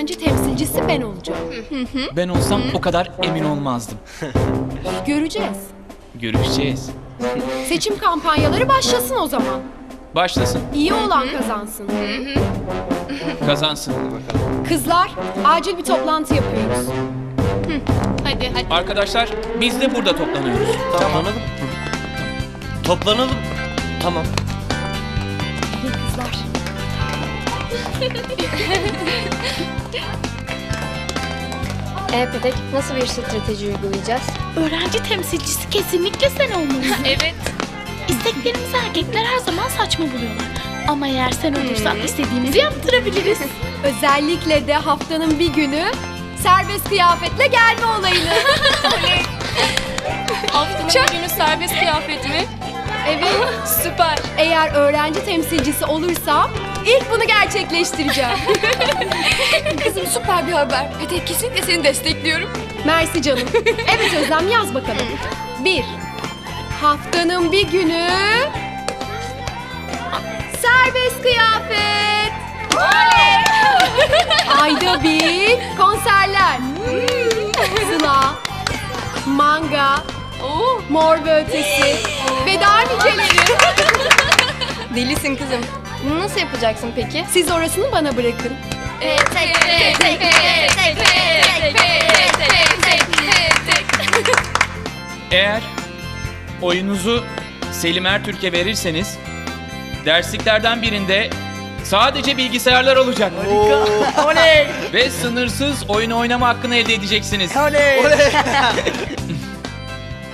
öğrenci temsilcisi ben olacağım. Ben olsam o kadar emin olmazdım. Göreceğiz. Görüşeceğiz. Seçim kampanyaları başlasın o zaman. Başlasın, İyi olan kazansın. kazansın. Kızlar, acil bir toplantı yapıyoruz. Hadi hadi. Arkadaşlar biz de burada toplanıyoruz. Toplanalım. Toplanalım. Tamam. E nasıl bir strateji uygulayacağız? Öğrenci temsilcisi kesinlikle sen olmalısın. Evet. İsteklerimizi erkekler her zaman saçma buluyorlar. Ama eğer sen olursan istediğimizi yaptırabiliriz. Özellikle de haftanın bir günü serbest kıyafetle gelme olayını. Haftanın bir günü serbest kıyafet mi? Evet. Süper. Eğer öğrenci temsilcisi olursam ilk bunu gerçekleştireceğim. Kızım süper bir haber. Petek kesinlikle seni destekliyorum. Mersi canım. Evet Özlem yaz bakalım. Bir. Haftanın bir günü serbest kıyafet. Ayda bir konserler. Sıla, manga, mor ve ötesi ve daha niceleri. Delisin kızım. Bunu nasıl yapacaksın peki? Siz orasını bana bırakın. Eğer oyunuzu Selim Ertürk'e verirseniz dersliklerden birinde sadece bilgisayarlar olacak. Oley! Ve sınırsız oyun oynama hakkını elde edeceksiniz. Oley!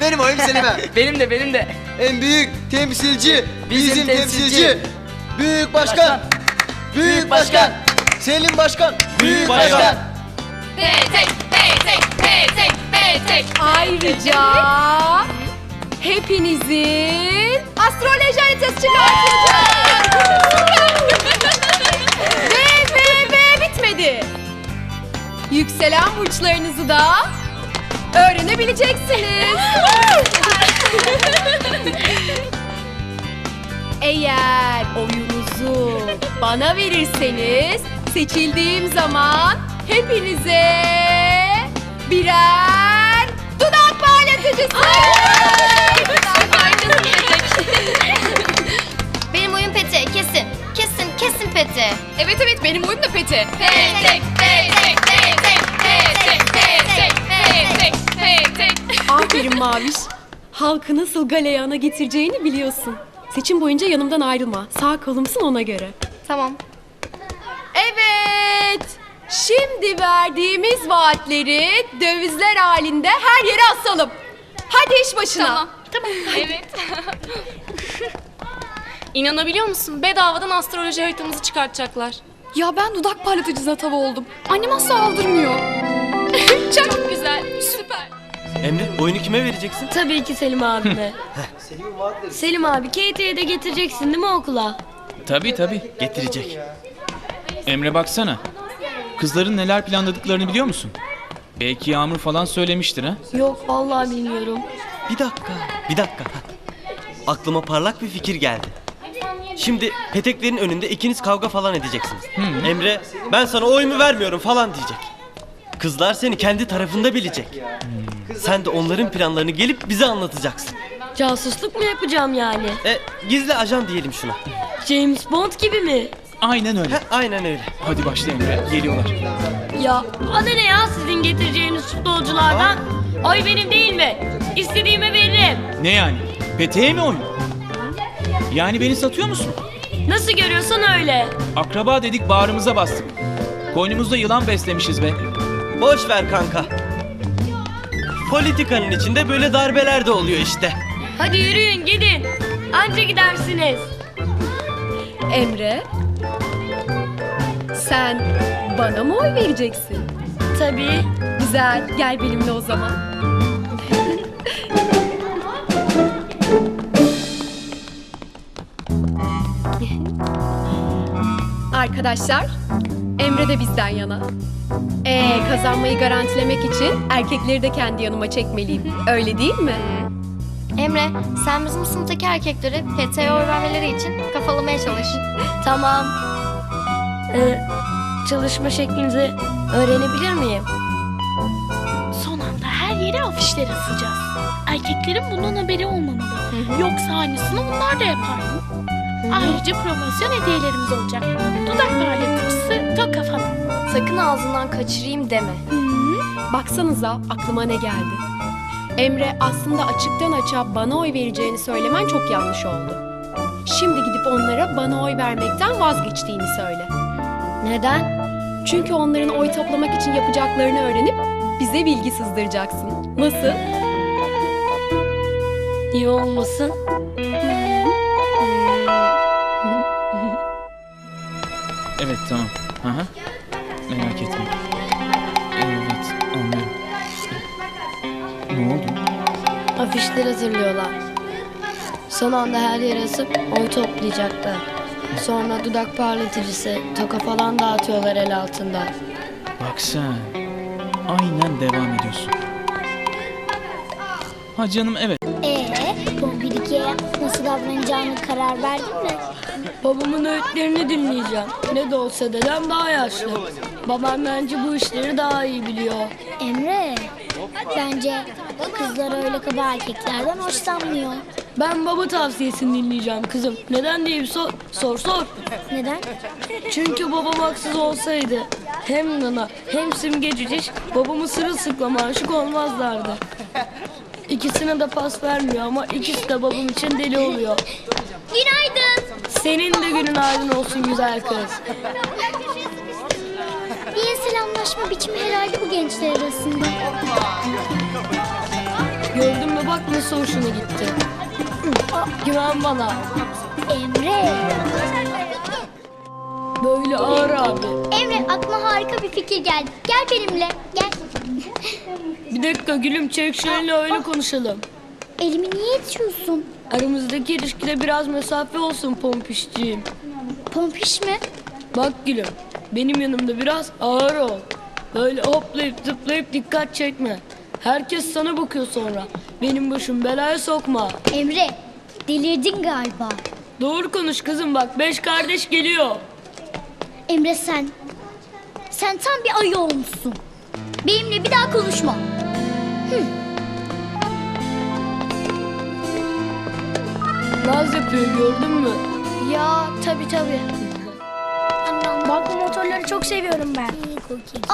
benim oyum Selim'e. Benim de benim de. En büyük temsilci bizim, temsilci. Büyük başkan. Büyük başkan. Selim başkan. Büyük başkan. Petek, petek, petek, petek. Ayrıca hepinizin astroloji haritası çıkartacağım. ve ve ve bitmedi. Yükselen burçlarınızı da öğrenebileceksiniz. Eğer oyunuzu bana verirseniz seçildiğim zaman hepinize birer dudak parlatıcısı. Benim oyun Pete kesin. Kesin kesin Pete. Evet evet benim oyum da pete. Petek, petek, petek, petek, petek, petek, petek. Aferin Maviş. Halkı nasıl galeyana getireceğini biliyorsun. Seçim boyunca yanımdan ayrılma. Sağ kolumsun ona göre. Tamam. Evet. Şimdi verdiğimiz vaatleri dövizler halinde her yere asalım. Hadi iş başına. Tamam. Tamam. Evet. İnanabiliyor musun? Bedavadan astroloji haritamızı çıkartacaklar. Ya ben dudak parlatıcısına tava oldum. Annem asla aldırmıyor. Çok güzel. Süper. Emre oyunu kime vereceksin? Tabii ki Selim abime. Selim abi Kate'yi de getireceksin değil mi okula? Tabii tabii. Getirecek. Emre baksana. Kızların neler planladıklarını biliyor musun? Belki Yağmur falan söylemiştir ha? Yok vallahi bilmiyorum. Bir dakika. Bir dakika. Aklıma parlak bir fikir geldi. Şimdi peteklerin önünde ikiniz kavga falan edeceksiniz. Emre ben sana oyumu vermiyorum falan diyecek. Kızlar seni kendi tarafında bilecek. Sen de onların planlarını gelip bize anlatacaksın. Casusluk mu yapacağım yani? E, gizli ajan diyelim şuna. James Bond gibi mi? Aynen öyle. Aynen öyle. Hadi başla Emre. Geliyorlar. Ya adı ne ya sizin getireceğiniz futbolculardan? Oy benim değil mi? İstediğime veririm. Ne yani? Peteğe mi oyun? Yani beni satıyor musun? Nasıl görüyorsan öyle. Akraba dedik bağrımıza bastık. Koynumuzda yılan beslemişiz be. Boş ver kanka. Politikanın içinde böyle darbeler de oluyor işte. Hadi yürüyün gidin. Anca gidersiniz. Emre. Sen bana mı oy vereceksin? Tabii. Güzel. Gel benimle o zaman. Arkadaşlar, Emre de bizden yana. Ee, kazanmayı garantilemek için erkekleri de kendi yanıma çekmeliyim. Öyle değil mi? Emre sen bizim sınıftaki erkekleri Pete'ye oy vermeleri için kafalamaya çalış. Tamam. Ee, çalışma şeklinizi öğrenebilir miyim? Son anda her yere afişler asacağız. Erkeklerin bundan haberi olmamalı. Yoksa aynısını onlar da yapar. Ayrıca promosyon hediyelerimiz olacak. Dudak parlatıcısı, toka falan. Sakın ağzından kaçırayım deme. Baksanıza aklıma ne geldi. Emre aslında açıktan açığa bana oy vereceğini söylemen çok yanlış oldu. Şimdi gidip onlara bana oy vermekten vazgeçtiğini söyle. Neden? Çünkü onların oy toplamak için yapacaklarını öğrenip bize bilgi sızdıracaksın. Nasıl? İyi olmasın. Evet tamam. Hı hı. Merak etme. Ne oldu? Afişler hazırlıyorlar. Son anda her yere asıp oy toplayacaklar. Sonra dudak parlatıcısı, toka falan dağıtıyorlar el altında. Bak sen. Aynen devam ediyorsun. Ha canım evet. Ee, Pompidik'e nasıl davranacağını karar verdin mi? Babamın öğütlerini dinleyeceğim. Ne de olsa dedem daha yaşlı. Babam bence bu işleri daha iyi biliyor. Emre, bence kızlar öyle kaba erkeklerden hoşlanmıyor. Ben baba tavsiyesini dinleyeceğim kızım. Neden diye bir sor, sor sor. Neden? Çünkü babam haksız olsaydı hem Nana hem Simge Cüciş babamı sırılsıklama aşık olmazlardı. İkisine de pas vermiyor ama ikisi de babam için deli oluyor. Günaydın. Senin de günün aydın olsun güzel kız. İyi selamlaşma biçimi herhalde bu gençler arasında. Bak nasıl hoşuna gitti. Güven bana. Emre. Böyle ağır abi. Emre aklıma harika bir fikir geldi. Gel benimle. Gel. Bir dakika gülüm çek elini öyle konuşalım. Elimi niye itiyorsun? Aramızdaki ilişkide biraz mesafe olsun pompişciğim. Pompiş mi? Bak gülüm benim yanımda biraz ağır ol. Böyle hoplayıp zıplayıp dikkat çekme. Herkes sana bakıyor sonra. Benim başım belaya sokma. Emre, delirdin galiba. Doğru konuş kızım bak beş kardeş geliyor. Emre sen, sen tam bir ayı olmuşsun. Benimle bir daha konuşma. Naz yapıyor gördün mü? Ya tabi tabi. Bak motorları çok seviyorum ben.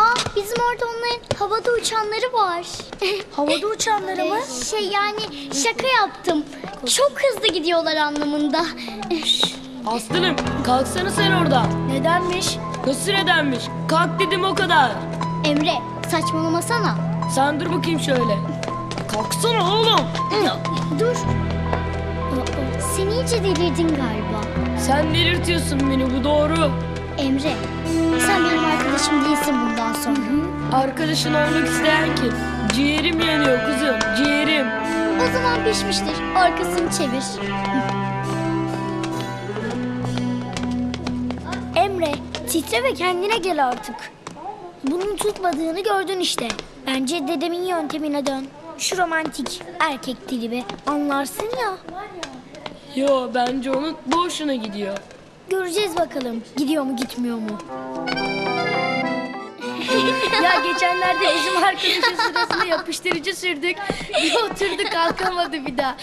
Aa bizim orada onların havada uçanları var. havada uçanları mı? Şey yani şaka yaptım. Çok hızlı gidiyorlar anlamında. Aslanım kalksana sen oradan. Nedenmiş? Nasıl nedenmiş? Kalk dedim o kadar. Emre saçmalamasana. Sen dur bakayım şöyle. Kalksana oğlum. Dur. Aa, Sen iyice delirdin galiba. Sen delirtiyorsun beni bu doğru. Emre sen benim arkadaşım değilsin bundan sonra. Arkadaşın olmak isteyen kim? Ciğerim yanıyor kızım ciğerim. O zaman pişmiştir. Arkasını çevir. Emre, titre ve kendine gel artık. Bunun tutmadığını gördün işte. Bence dedemin yöntemine dön. Şu romantik erkek dili be. Anlarsın ya. Yo bence onun boşuna gidiyor. Göreceğiz bakalım. Gidiyor mu gitmiyor mu? Ya geçenlerde bizim arkadaşın sırasına yapıştırıcı sürdük. Bir oturdu kalkamadı bir daha.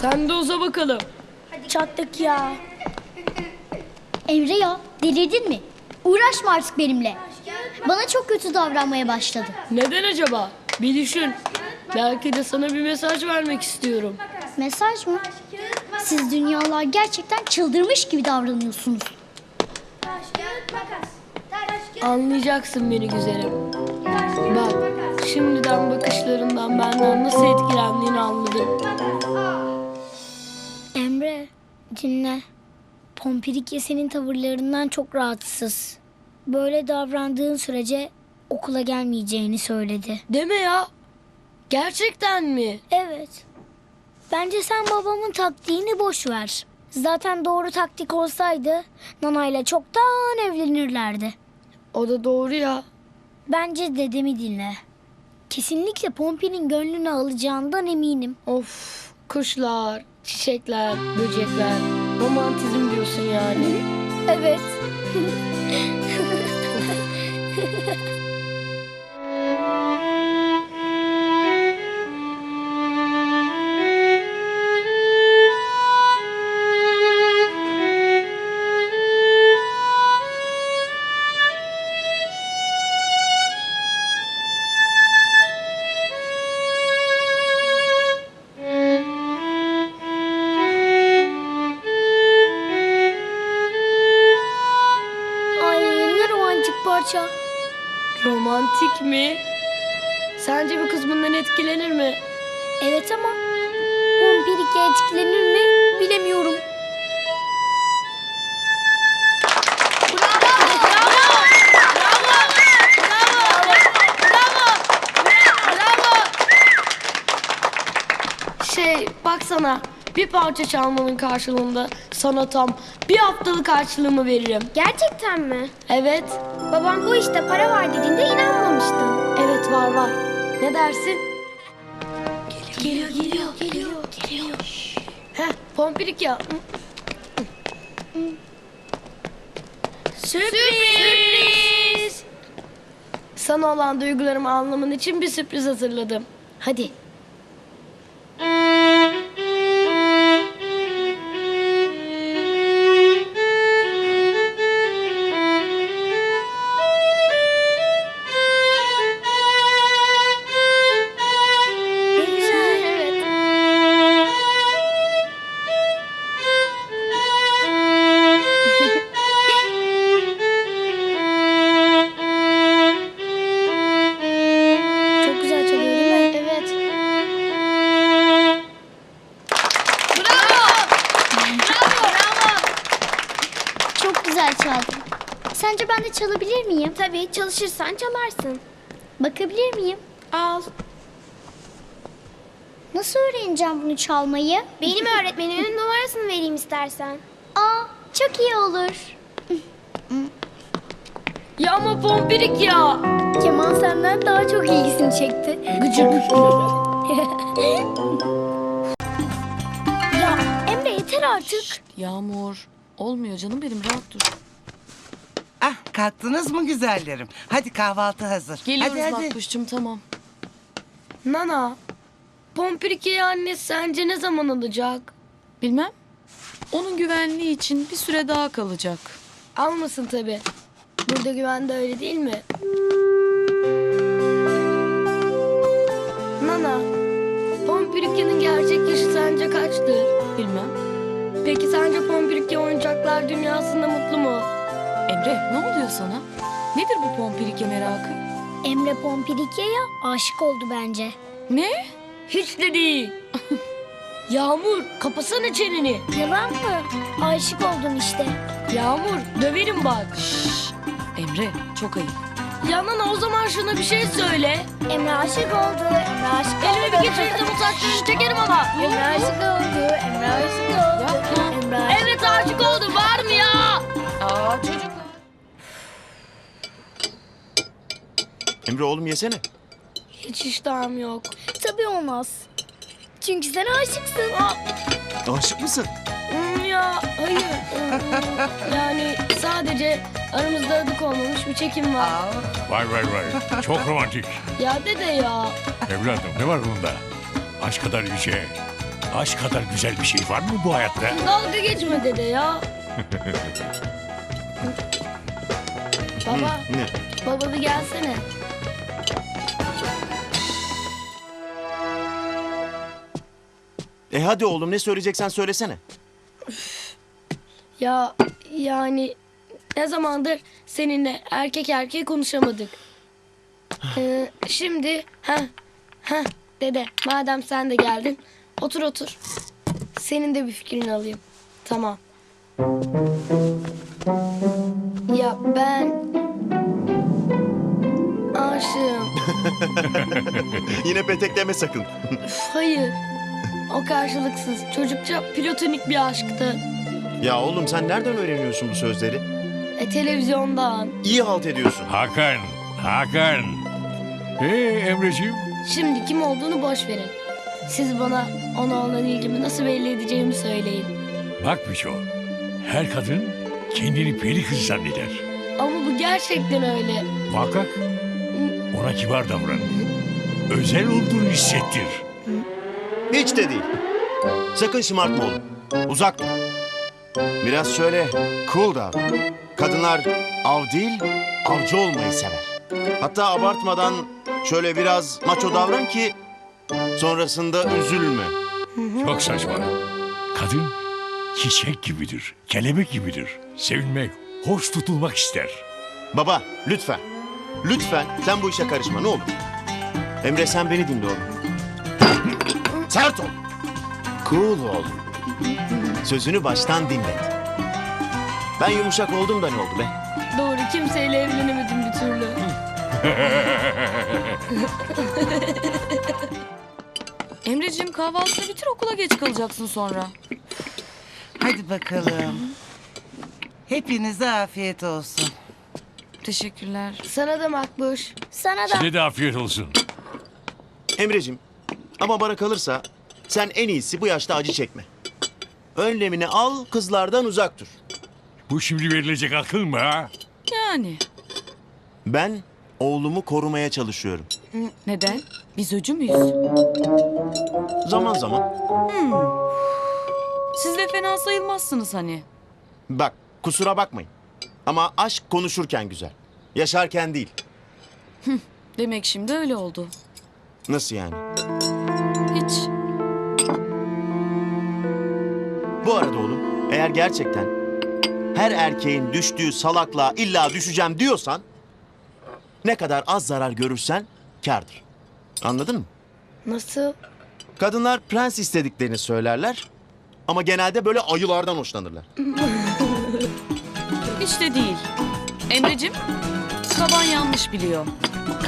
Sen de uza bakalım. Çattık ya. Emre ya delirdin mi? Uğraşma artık benimle. Bana çok kötü davranmaya başladı. Neden acaba? Bir düşün. Belki de sana bir mesaj vermek istiyorum. Mesaj mı? Siz dünyalar gerçekten çıldırmış gibi davranıyorsunuz. Anlayacaksın beni güzelim. Bak şimdiden bakışlarından benden nasıl etkilendiğini anladım. Emre dinle. Pompirikye senin tavırlarından çok rahatsız. Böyle davrandığın sürece okula gelmeyeceğini söyledi. Deme ya. Gerçekten mi? Evet. Bence sen babamın taktiğini boş ver. Zaten doğru taktik olsaydı Nana ile çoktan evlenirlerdi. O da doğru ya. Bence dedemi dinle. Kesinlikle Pompi'nin gönlünü alacağından eminim. Of kuşlar, çiçekler, böcekler. Romantizm diyorsun yani. Evet. parça. Romantik mi? Sence bir kız bundan etkilenir mi? Evet ama Pompirik'e etkilenir mi bilemiyorum. Şey baksana bir parça çalmanın karşılığında sana tam bir haftalık karşılığımı veririm. Gerçekten mi? Evet, Babam bu işte para var dediğinde inanmamıştım. evet var var. Ne dersin? Geliyor geliyor geliyor geliyor. Heh, pompirik ya. Sürpriz! Sana olan duygularımı anlaman için bir sürpriz hazırladım. Hadi. Sence ben de çalabilir miyim? Tabii çalışırsan çalarsın. Bakabilir miyim? Al. Nasıl öğreneceğim bunu çalmayı? Benim öğretmenimin numarasını vereyim istersen. Aa, çok iyi olur. Ya ama pompirik ya. Kemal senden daha çok ilgisini çekti. Gıcık. Ya Emre yeter artık. Yağmur. Olmuyor canım benim rahat dur. Ah kalktınız mı güzellerim? Hadi kahvaltı hazır. Geliyoruz hadi, hadi. Makbuş'cum tamam. Nana, Pompirike'yi anne sence ne zaman alacak? Bilmem. Onun güvenliği için bir süre daha kalacak. Almasın tabi. Burada güvende öyle değil mi? Nana, Pompirike'nin gerçek yaşı sence kaçtır? Bilmem. Peki sence Pompirike oyuncaklar dünyasında mutlu mu? Emre ne oluyor sana? Nedir bu pompirike merakı? Emre Pompirike'ye aşık oldu bence. Ne? Hiç de değil. Yağmur, kapasana çeneni. Yalan mı? Aşık oldun işte. Yağmur, döverim bak. Emre çok ayıp. Ya Nana o zaman şuna bir şey söyle. Emre aşık oldu. Emre aşık Elime bir geçirirse bu saçlarını çekerim ama. Emre aşık oldu. Emre aşık oldu. Yapma. Emre aşık Evet aşık oldum var mı ya? Aa çocuk. Emre oğlum yesene. Hiç iştahım yok. Tabii olmaz. Çünkü sen aşıksın. Aşık mısın? Hmm, ya hayır. Hmm, yani sadece aramızda adık olmamış bir çekim var. Vay vay vay. Çok romantik. Ya dede ya. Evladım ne var bunda? Aşk kadar yüce, aşk kadar güzel bir şey var mı bu hayatta? Dalga geçme dede ya. Baba, Ne? baba bir gelsene. E hadi oğlum ne söyleyeceksen söylesene. Ya yani ne zamandır seninle erkek erkeğe konuşamadık. Ee, şimdi ha ha dede madem sen de geldin otur otur. Senin de bir fikrini alayım. Tamam. Ya ben aşığım. Yine petek deme sakın. Hayır. O karşılıksız çocukça platonik bir aşktı. ya oğlum sen nereden öğreniyorsun bu sözleri? E, televizyondan. İyi halt ediyorsun. Hakan, Hakan. Ee Emreciğim? Şimdi kim olduğunu boş verin. Siz bana ona olan ilgimi nasıl belli edeceğimi söyleyin. Bak Biço, her kadın kendini peri kız zanneder. Ama bu gerçekten öyle. Muhakkak ona kibar davran. Özel olduğunu hissettir. Hiç de değil. Sakın şımartma oğlum. Uzak dur. Biraz şöyle cool davran. Kadınlar av değil, avcı olmayı sever. Hatta abartmadan şöyle biraz maço davran ki sonrasında üzülme. Çok saçma. Kadın çiçek gibidir, kelebek gibidir. Sevilmek, hoş tutulmak ister. Baba lütfen. Lütfen sen bu işe karışma ne olur. Emre sen beni dinle oğlum. Sert ol. Cool ol. Sözünü baştan dinlet. Ben yumuşak oldum da ne oldu be? Doğru kimseyle evlenemedim bir türlü. Emreciğim kahvaltını bitir okula geç kalacaksın sonra. Hadi bakalım. Hepinize afiyet olsun. Teşekkürler. Sana da makbuş. Sana da. Size de afiyet olsun. Emrecim ama bana kalırsa sen en iyisi bu yaşta acı çekme. Önlemini al kızlardan uzak dur. Bu şimdi verilecek akıl mı ha? Yani. Ben oğlumu korumaya çalışıyorum. Neden? Biz öcü müyüz? Zaman zaman. Siz de fena sayılmazsınız hani. Bak kusura bakmayın. Ama aşk konuşurken güzel. Yaşarken değil. Demek şimdi öyle oldu. Nasıl yani? Bu arada oğlum eğer gerçekten her erkeğin düştüğü salaklığa illa düşeceğim diyorsan ne kadar az zarar görürsen kârdır. Anladın mı? Nasıl? Kadınlar prens istediklerini söylerler ama genelde böyle ayılardan hoşlanırlar. Hiç de değil. Emreciğim, baban yanlış biliyor.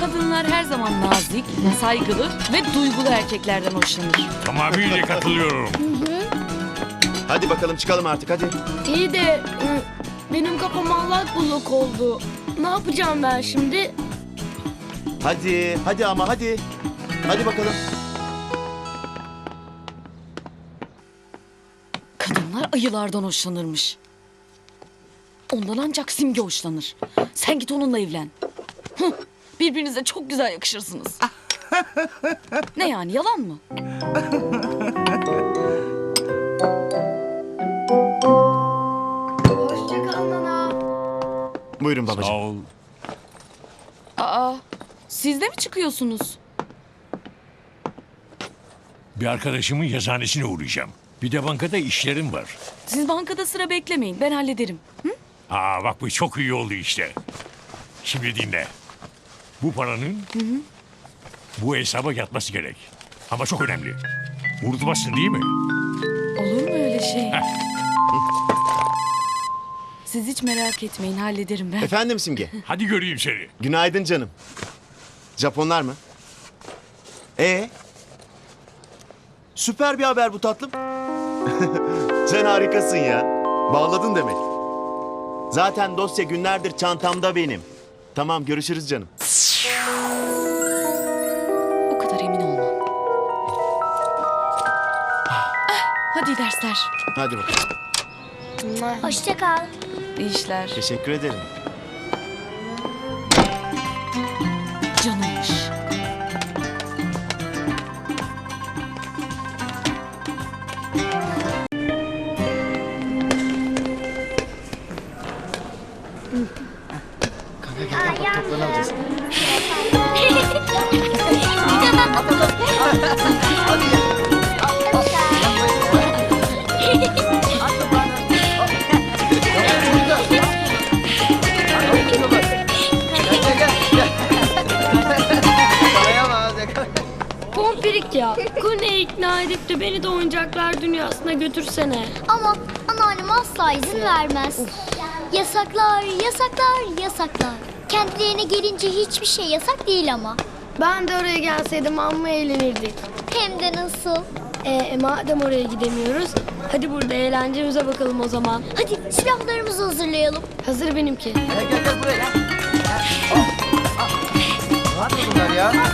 Kadınlar her zaman nazik, saygılı ve duygulu erkeklerden hoşlanır. Tamamıyla katılıyorum. Hadi bakalım çıkalım artık hadi. İyi de ı, benim kafam allak bullak oldu. Ne yapacağım ben şimdi? Hadi hadi ama hadi. Hadi bakalım. Kadınlar ayılardan hoşlanırmış. Ondan ancak Simge hoşlanır. Sen git onunla evlen. Hıh, Birbirinize çok güzel yakışırsınız. ne yani yalan mı? Buyurun babacığım. Sağ ol. Aa, siz de mi çıkıyorsunuz? Bir arkadaşımın yazhanesine uğrayacağım. Bir de bankada işlerim var. Siz bankada sıra beklemeyin. Ben hallederim. Hı? Aa bak bu çok iyi oldu işte. Şimdi dinle. Bu paranın bu hesaba yatması gerek. Ama çok önemli. Unutmazsın değil mi? Olur mu öyle şey? Siz hiç merak etmeyin. Hallederim ben. Efendim Simge. Hadi göreyim seni. Günaydın canım. Japonlar mı? Ee? Süper bir haber bu tatlım. Sen harikasın ya. Bağladın demek. Zaten dosya günlerdir çantamda benim. Tamam görüşürüz canım. O kadar emin olmam. Ah, hadi iyi dersler. Hadi bakalım. Hoşça kal. İyi işler. Teşekkür ederim. İkna edip de beni de oyuncaklar dünyasına götürsene. Ama anneannem asla izin vermez. Yasaklar, yasaklar, yasaklar. Kendilerine gelince hiçbir şey yasak değil ama. Ben de oraya gelseydim amma eğlenirdik. Hem de nasıl? Ee, madem oraya gidemiyoruz, hadi burada eğlencemize bakalım o zaman. Hadi silahlarımızı hazırlayalım. Hazır benimki. Hadi kaç. Gelin ya. Ha,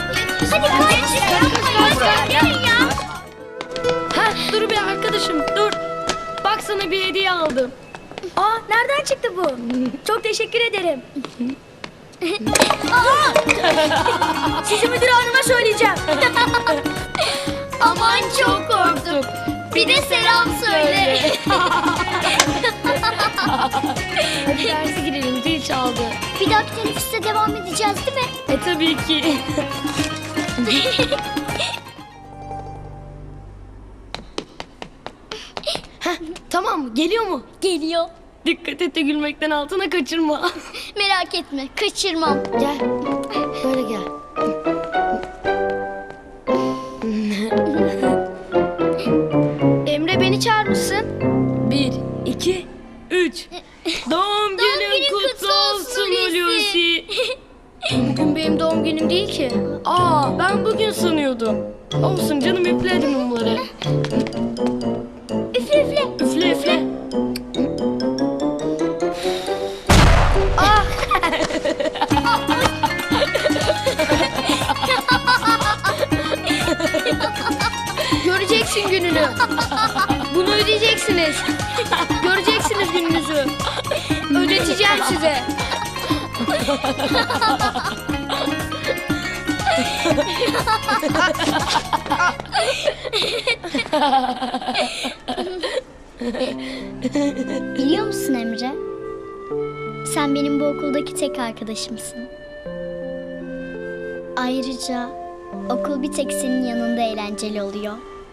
dur bir arkadaşım, dur. Bak sana bir hediye aldım. Aa nereden çıktı bu? Çok teşekkür ederim. Sizi müdür hanıma söyleyeceğim. Aman çok korktum. Bir de selam söyle. Hadi derse girelim zil çaldı. Bir dahaki teneffüste devam edeceğiz değil mi? E tabii ki. Tamam? Geliyor mu? Geliyor. Dikkat et de gülmekten altına kaçırma. Merak etme kaçırmam. gel. Böyle gel. Emre beni çağırmışsın. Bir, iki, üç. Doğum günün kutlu olsun Hulusi. Bugün benim doğum günüm değil ki. Aa ben bugün sanıyordum. Olsun canım üfledim mumları. Gününü. Bunu ödeyeceksiniz. Göreceksiniz gününüzü. Ödeteceğim size. Biliyor musun Emre? Sen benim bu okuldaki tek arkadaşımsın. Ayrıca okul bir tek senin yanında eğlenceli oluyor.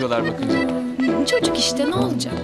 yapıyorlar bakınca. Çocuk işte ne olacak?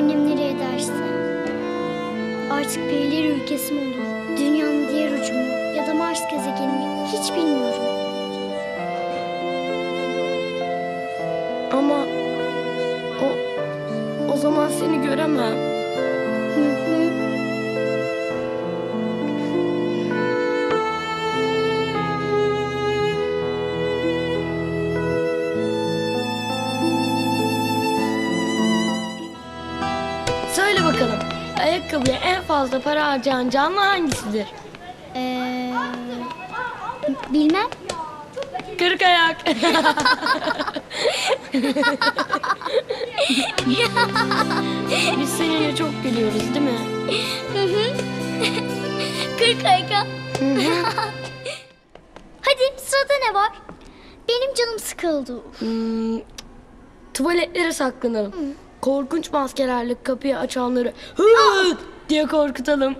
Annem nereye derse. Artık periler ülkesi mi olur? Dünyanın diğer ucu mu? Ya da Mars gezegeni? Hiç bilmiyorum. Ama o o zaman seni göremem. Ayakkabıya en fazla para harcayan canlı hangisidir? Ee, bilmem. Kırk ayak. Biz seninle çok gülüyoruz değil mi? Hı hı. Kırk ayka. Hadi sırada ne var? Benim canım sıkıldı. Hmm, tuvaletlere saklanalım. Korkunç maskelerle kapıyı açanları "Hı!" diye korkutalım.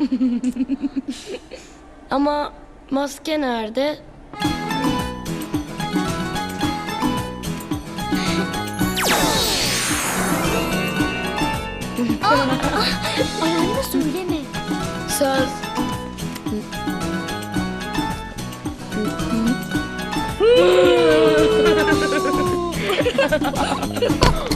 Ama maske nerede? Ayağımda söyleme. Söz.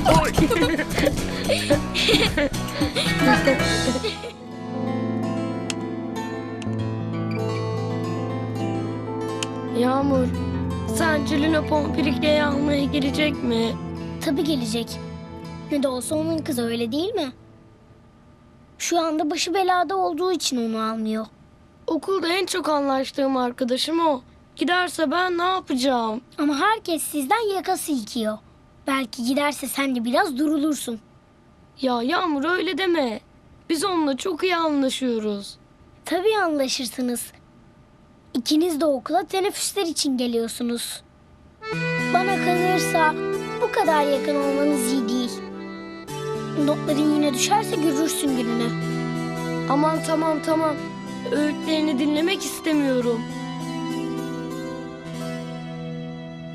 Yağmur, sence Luna Pompirikle'yi almaya gelecek mi? Tabii gelecek. Ne de olsa onun kızı öyle değil mi? Şu anda başı belada olduğu için onu almıyor. Okulda en çok anlaştığım arkadaşım o. Giderse ben ne yapacağım? Ama herkes sizden yakası yıkıyor. Belki giderse sen de biraz durulursun. Ya Yağmur öyle deme. Biz onunla çok iyi anlaşıyoruz. Tabii anlaşırsınız. İkiniz de okula teneffüsler için geliyorsunuz. Bana kalırsa bu kadar yakın olmanız iyi değil. Notların yine düşerse görürsün gününü. Aman tamam tamam. Öğütlerini dinlemek istemiyorum.